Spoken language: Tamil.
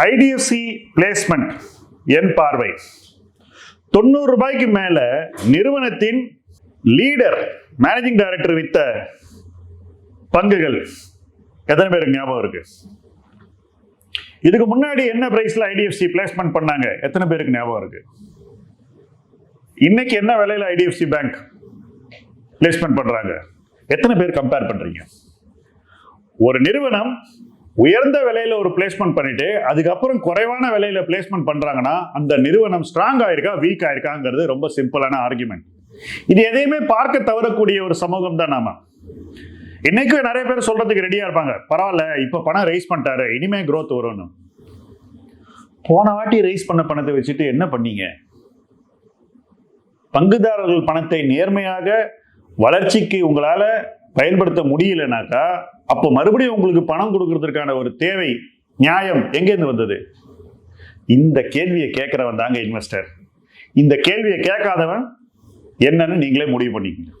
ஐடிஎஃப்சி பிளேஸ்மெண்ட் என் பார்வை. தொண்ணூறு ரூபாய்க்கு மேல நிறுவனத்தின் லீடர் மேனேஜிங் டைரக்டர் வித்த பங்குகள் எத்தனை பேருக்கு ஞாபகம் இருக்கு? இதுக்கு முன்னாடி என்ன பிரைஸ்ல ஐடிஎஃப்சி பிளேஸ்மெண்ட் பண்ணாங்க? எத்தனை பேருக்கு ஞாபகம் இருக்கு? இன்னைக்கு என்ன விலையில ஐடிஎஃப்சி பேங்க் பிளேஸ்மெண்ட் பண்றாங்க? எத்தனை பேர் கம்பேர் பண்றீங்க? ஒரு நிறுவனம் உயர்ந்த விலையில ஒரு பிளேஸ்மெண்ட் பண்ணிட்டு அதுக்கப்புறம் குறைவான விலையில பிளேஸ்மெண்ட் பண்றாங்கன்னா அந்த நிறுவனம் ஸ்ட்ராங் ஆயிருக்கா வீக் ஆயிருக்காங்கிறது ரொம்ப சிம்பிளான ஆர்குமெண்ட் இது எதையுமே பார்க்க தவறக்கூடிய ஒரு சமூகம் தான் நாம. இன்னைக்கு நிறைய பேர் சொல்றதுக்கு ரெடியா இருப்பாங்க. பரவாயில்ல இப்ப பணம் ரைஸ் பண்ணிட்டாரு இனிமே க்ரோத் வரும்னு. போன வாட்டி ரைஸ் பண்ண பணத்தை வச்சுட்டு என்ன பண்ணீங்க? பங்குதாரர்கள் பணத்தை நேர்மையாக வளர்ச்சிக்கு உங்களால பயன்படுத்த முடியலனாக்கா அப்போ மறுபடியும் உங்களுக்கு பணம் கொடுக்கறதுக்கான ஒரு தேவை நியாயம் எங்கேருந்து வந்தது? இந்த கேள்வியை கேட்கிறவன் தாங்க இன்வெஸ்டர் இந்த கேள்வியை கேட்காதவன் என்னன்னு நீங்களே முடிவு பண்ணிக்கங்க.